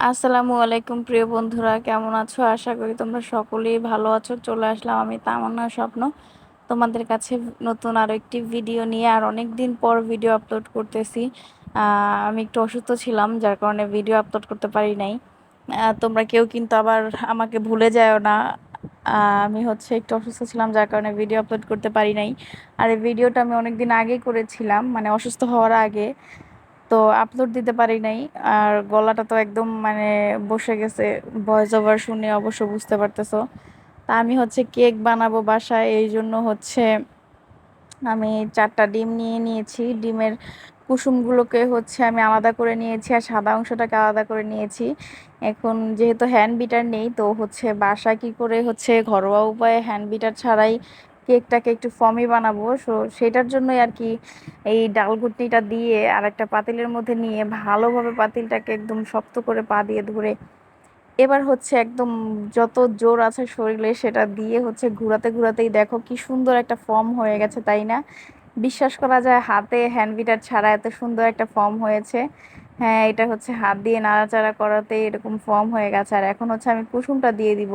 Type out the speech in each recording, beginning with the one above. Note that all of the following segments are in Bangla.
আসসালামু আলাইকুম প্রিয় বন্ধুরা, কেমন আছো? আশা করি তোমরা সকলেই ভালো আছো। চলে আসলাম আমি তামান্না স্বপ্ন। তোমাদের কাছে নতুন আরও একটি ভিডিও নিয়ে আর অনেক দিন পর ভিডিও আপলোড করতেছি। আমি একটু অসুস্থ ছিলাম, যার কারণে ভিডিও আপলোড করতে পারি নাই। তোমরা কেউ কিন্তু আবার আমাকে ভুলে যাও না। আমি হচ্ছে একটু অসুস্থ ছিলাম, যার কারণে ভিডিও আপলোড করতে পারি নাই। আর এই ভিডিওটা আমি অনেক দিন আগে করেছিলাম মানে অসুস্থ হওয়ার আগে। তো আপলোড দিতে পারি নাই। আর গলাটা তো একদম মানে বসে গেছে ভয়েস ওভার শুনে অবশ্য বুঝতে পারতেছো। তা আমি হচ্ছে কেক বানাবো বাসায়, এই জন্য হচ্ছে আমি চারটা ডিম নিয়ে নিয়েছি। ডিমের কুসুমগুলোকে হচ্ছে আমি আলাদা করে নিয়েছি আর সাদা অংশটাকে আলাদা করে নিয়েছি। এখন যেহেতু হ্যান্ড বিটার নেই, তো হচ্ছে বাসা কি করে হচ্ছে ঘরোয়া উপায়ে হ্যান্ড বিটার ছাড়াই কেকটাকে একটু ফমি বানাবো। সো সেটার জন্যই আর কি এই ডাল ঘুটনিটা দিয়ে আর একটা পাতিলের মধ্যে নিয়ে ভালোভাবে পাতিলটাকে একদম শক্ত করে পা দিয়ে ধরে এবার হচ্ছে একদম যত জোর আছে শরীরে সেটা দিয়ে হচ্ছে ঘুরাতে ঘুরাতেই দেখো কি সুন্দর একটা ফর্ম হয়ে গেছে, তাই না? বিশ্বাস করা যায় হাতে হ্যান্ড বিটার ছাড়া এত সুন্দর একটা ফর্ম হয়েছে। হ্যাঁ এটা হচ্ছে হাত দিয়ে নাড়াচাড়া করাতে এরকম ফর্ম হয়ে গেছে। আর এখন হচ্ছে আমি কুসুমটা দিয়ে দিব।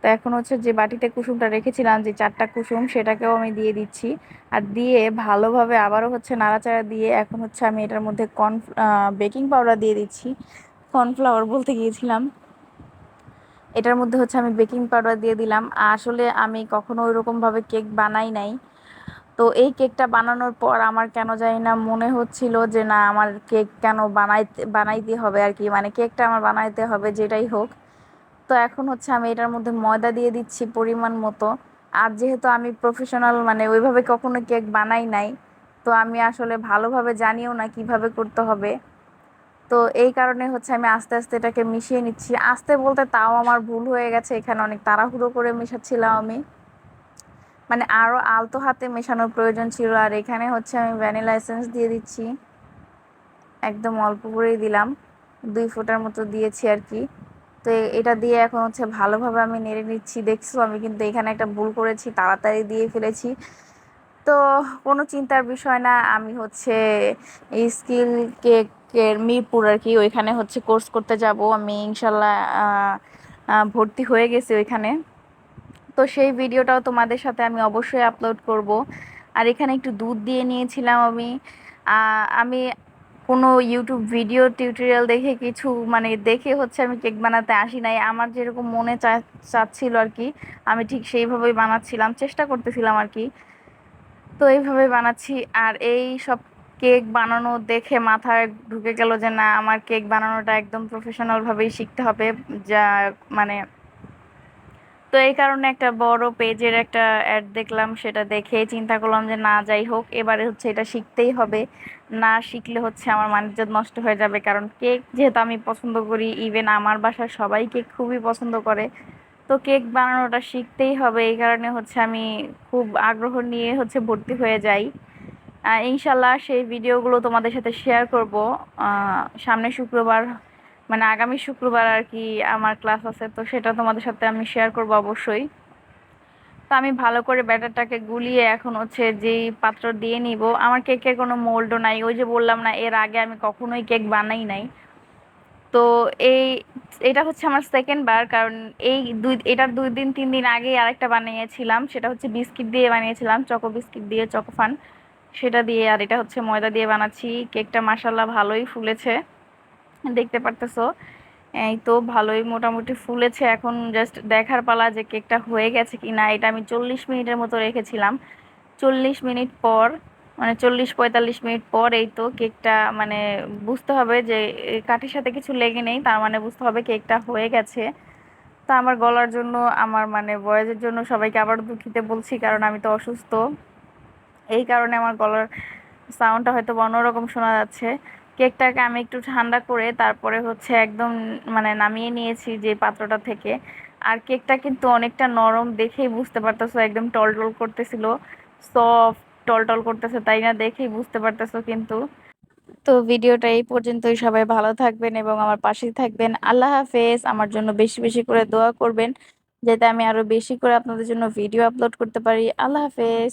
তো এখন হচ্ছে যে বাটিতে কুসুমটা রেখেছিলাম, যে চারটা কুসুম, সেটাকেও আমি দিয়ে দিচ্ছি। আর দিয়ে ভালোভাবে আবারও হচ্ছে নাড়াচাড়া দিয়ে এখন হচ্ছে আমি এটার মধ্যে কর্ন বেকিং পাউডার দিয়ে দিচ্ছি। কর্নফ্লাওয়ার বলতে গিয়েছিলাম। এটার মধ্যে হচ্ছে আমি বেকিং পাউডার দিয়ে দিলাম। আসলে আমি কখনো ওইরকমভাবে কেক বানাই নাই। তো এই কেকটা বানানোর পর আমার কেন জানি না মনে হচ্ছিল যে না, আমার কেক কেন বানাইতে বানাইতে হবে আর কি। মানে কেকটা আমার বানাইতে হবে, যেটাই হোক। তো এখন হচ্ছে আমি এটার মধ্যে ময়দা দিয়ে দিচ্ছি পরিমাণ মতো। আর যেহেতু আমি প্রফেশনাল মানে ওইভাবে কখনো কেক বানাই নাই, তো আমি আসলে ভালোভাবে জানিও না কীভাবে করতে হবে। তো এই কারণে হচ্ছে আমি আস্তে আস্তে এটাকে মিশিয়ে নিচ্ছি। আস্তে বলতে তাও আমার ভুল হয়ে গেছে, এখানে অনেক তাড়াহুড়ো করে মেশাচ্ছিলাম আমি। মানে আরও আলতো হাতে মেশানোর প্রয়োজন ছিল, আর এখানে হচ্ছে আমি ভ্যানিলা এসেন্স দিয়ে দিচ্ছি। একদম অল্প করেই দিলাম, দুই ফুটার মতো দিয়েছি আর কি। তো এটা দিয়ে এখন হচ্ছে ভালোভাবে আমি নেড়ে নিচ্ছি। দেখছ, আমি কিন্তু এখানে একটা ভুল করেছি, তাড়াতাড়ি দিয়ে ফেলেছি। তো কোনো চিন্তার বিষয় না, আমি হচ্ছে স্কিল কেকের মিরপুর আর কি ওইখানে হচ্ছে কোর্স করতে যাব। আমি ইনশাল্লাহ ভর্তি হয়ে গেছি ওইখানে। তো সেই ভিডিওটাও তোমাদের সাথে আমি অবশ্যই আপলোড করব। আর এখানে একটু দুধ দিয়ে নিয়েছিলাম আমি। আমি কোনো ইউটিউব ভিডিও টিউটোরিয়াল দেখে কিছু মানে দেখে হচ্ছে আমি কেক বানাতে আসি নাই। আমার যেরকম মনে চা, চাচ্ছিল আর কি, আমি ঠিক সেইভাবেই বানাচ্ছিলাম, চেষ্টা করতেছিলাম আর কি। তো এইভাবে বানাচ্ছি, আর এই সব কেক বানানো দেখে মাথায় ঢুকে গেল যে না, আমার কেক বানানোটা একদম প্রফেশনালভাবেই শিখতে হবে। যা মানে তো এই কারণে একটা বড় পেজের একটা অ্যাড দেখলাম, সেটা দেখে চিন্তা করলাম যে না, যাই হোক, এবারে হচ্ছে এটা শিখতেই হবে। না শিখলে হচ্ছে আমার মানিজ্য নষ্ট হয়ে যাবে, কারণ কেক যেহেতু আমি পছন্দ করি ইভেন আমার বাসার সবাই কেক খুবই পছন্দ করে, তো কেক বানানোটা শিখতেই হবে। এই কারণে হচ্ছে আমি খুব আগ্রহ নিয়ে হচ্ছে ভর্তি হয়ে যাই। ইনশাল্লাহ সেই ভিডিওগুলো তোমাদের সাথে শেয়ার করব। সামনে শুক্রবার মানে আগামী শুক্রবার আর কি আমার ক্লাস আছে, তো সেটা তোমাদের সাথে আমি শেয়ার করব অবশ্যই। তো আমি ভালো করে ব্যাটারটাকে গুলিয়ে এখন হচ্ছে যেই পাত্র দিয়ে নিব, আমার কেকের কোনো মোল্ডও নাই। ওই যে বললাম না, এর আগে আমি কখনোই কেক বানাই নাই। তো এই, এটা হচ্ছে আমার সেকেন্ড বার, কারণ এই দুই, এটার দুই দিন, তিন দিন আগেই আরেকটা বানিয়েছিলাম। সেটা হচ্ছে বিস্কিট দিয়ে বানিয়েছিলাম, চকো বিস্কিট দিয়ে চকোফান সেটা দিয়ে, আর এটা হচ্ছে ময়দা দিয়ে বানাচ্ছি। কেকটা মাসাল্লাহ ভালোই ফুলেছে। দেখতে পারতেছো। এই তো ভালোই মোটামুটি ফুলেছে। এখন জাস্ট দেখার পালা যে কেকটা হয়ে গেছে কি না এটা আমি চল্লিশ মিনিটের মতো রেখেছিলাম। চল্লিশ মিনিট পর মানে চল্লিশ পঁয়তাল্লিশ মিনিট পর এই তো কেকটা মানে বুঝতে হবে যে কাঠের সাথে কিছু লেগে নেই, তার মানে বুঝতে হবে কেকটা হয়ে গেছে। তা আমার গলার জন্য, আমার মানে বয়সের জন্য সবাইকে আবার দুঃখিত বলছি, কারণ আমি তো অসুস্থ। এই কারণে আমার গলার সাউন্ডটা হয়তো অন্যরকম শোনা যাচ্ছে। কেকটাকে আমি একটু ঠান্ডা করে তারপরে হচ্ছে একদম মানে নামিয়ে নিয়েছি যে পাত্রটা থেকে। আর কেকটা কিন্তু অনেকটা নরম দেখেই বুঝতে পারতেছো, একদম টলটল করতেছিল। সফট, টলটল করতেছে, তাই না? দেখেই বুঝতে পারতেছো কিন্তু। তো ভিডিওটা এই পর্যন্তই। সবাই ভালো থাকবেন এবং আমার পাশেই থাকবেন। আল্লাহ হাফেজ। আমার জন্য বেশি বেশি করে দোয়া করবেন, যাতে আমি আরও বেশি করে আপনাদের জন্য ভিডিও আপলোড করতে পারি। আল্লাহ হাফেজ।